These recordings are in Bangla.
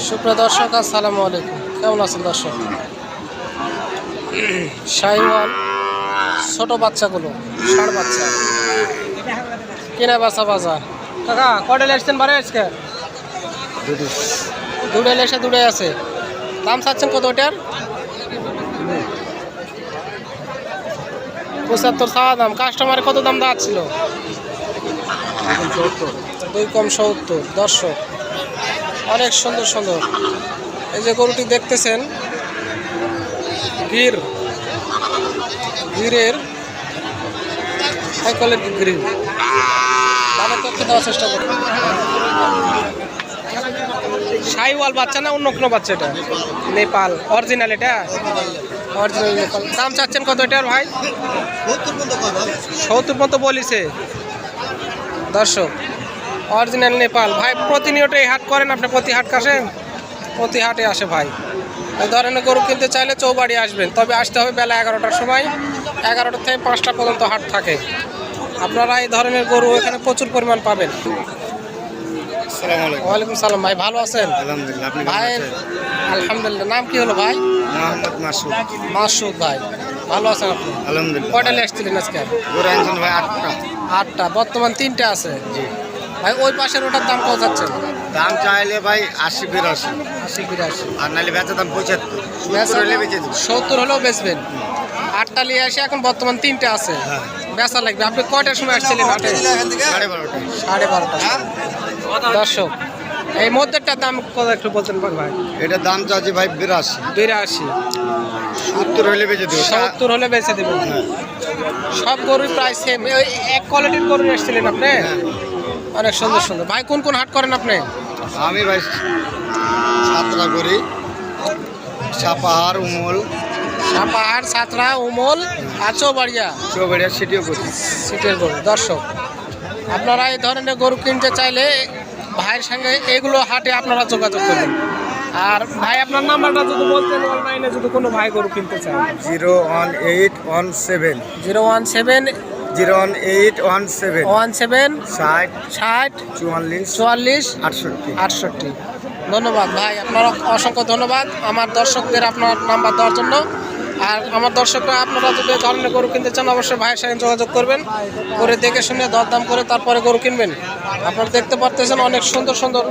সুপ্রিয় দর্শক, আসসালামু আলাইকুম। কেমন আছেন দর্শক? শাহিওয়াল, ছোট বাচ্চাগুলো, ষাট বাচ্চা। কিনা বাসা বাজার। কাকা কটা এসছেন বারে আজকে? দুটো এসে দুটো আছে। দাম চাচ্ছেন কত ওটার পঁচাত্তর চাওয়া দাম। কাস্টমারে কত দাম দাঁড়াচ্ছিল দুই কম সত্তর। দর্শক অনেক সুন্দর সুন্দর। এই যে গরুটি দেখতেছেন গির গিরের হাই কোয়ালিটি গ্রিন দামের তথ্য দেওয়ার চেষ্টা করুন। সাইওয়াল বাচ্চা না অন্য কোনো বাচ্চা এটা? নেপাল অরিজিনাল এটা? অরিজিনাল নেপাল। দাম চাচ্ছেন কত এটার ভাই? সত্তর মতো বলিছে। দর্শক অরিজিনাল নেপাল। ভাই প্রতিনিয়ত এই হাট করেন আপনি প্রতি হাট কাছেন প্রতি হাটে আসে ভাই। এই ধরনের গরু কিনতে চাইলে চৌবাড়ি আসবেন তবে আসতে হবে বেলা এগারোটার সময়। এগারোটা থেকে পাঁচটা পর্যন্ত হাট থাকে। আপনারা এই ধরনের গরু এখানে প্রচুর পরিমাণ পাবেন। ওয়ালাইকুম সালাম ভাই ভালো আছেন? ভাই আলহামদুলিল্লাহ। নাম কি হলো ভাই? মোহাম্মদ মাসুদ। মাসুদ ভাই ভালো আছেন আপনি? আলহামদুলিল্লাহ। কয়টা নিয়ে এসেছিলেন আজকে? ভাই আটটা। আটটা বর্তমান তিনটে আছে। জি। ভাই ওই পাশের ওটার দাম কত যাচ্ছে? দাম চাইলে ভাই আশি বিরাশি। আশি বিরাশি। আর নাহলে বেচা দাম পঁচাত্তর। সত্তর হলে বেচে দেবো। সত্তর হলেও বেচবেন। আটটা নিয়ে আসে এখন বর্তমান তিনটে আছে। হ্যাঁ। বেচা লাগবে। আপনি কয়টার সময় আসছিলেন হাটে সাড়ে বারোটা সাড়ে বারোটা দর্শক এই মধ্যেরটার দাম কত একটু বলতেন ভাই? এটার দাম চাচ্ছি ভাই বিরাশি। বিরাশি। সত্তর হলে বেচে দেবো। সত্তর হলে বেচে দেবেন। সব গরুর প্রায় সেম এক কোয়ালিটির গরু এসেছিলেন আপনি? অনেক সুন্দর সুন্দর। ভাই কোন কোন হাট করেন আপনি? আমি ভাই ছাত্রা করি। সাপাহার উমল। পাহাড় সাতরা উমল আর চৌবাড়িয়া। চৌবাড়িয়া সিটিও করি। সিটের গরু দর্শক আপনারা এই ধরনের গরু কিনতে চাইলে ভাইয়ের সঙ্গে এগুলো হাটে আপনারা যোগাযোগ করবেন। আর ভাই আপনার নাম্বারটা যদি বলতেন অনলাইনে যদি কোনো ভাই গরু কিনতে চান zero one eight one seven. Zero one seven zero one eight one seven. One seven ষাট ষাট চুয়াল্লিশ চুয়াল্লিশ আটষট্টি। আটষট্টি। ধন্যবাদ ভাই আপনার অসংখ্য ধন্যবাদ। আমার দর্শকদের আপনার নাম্বার দেওয়ার জন্য। আর আমার দর্শকরা আপনারা যদি ধরনের গরু কিনতে চান অবশ্যই ভাইয়ের সঙ্গে যোগাযোগ করবেন। করে দেখে শুনে দরদাম করে তারপরে গরু কিনবেন। আপনারা দেখতে পারতেছেন অনেক সুন্দর সুন্দর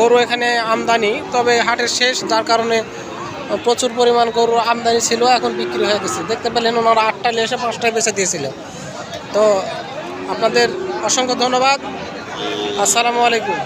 গরু এখানে আমদানি। তবে হাটের শেষ যার কারণে প্রচুর পরিমাণ গরুর আমদানি ছিল, এখন বিক্রি হয়ে গেছে। দেখতে পেলেন ওনারা আটটা এসে পাঁচটায় বেঁচে দিয়েছিল। তো আপনাদের অসংখ্য ধন্যবাদ। আসসালামু আলাইকুম।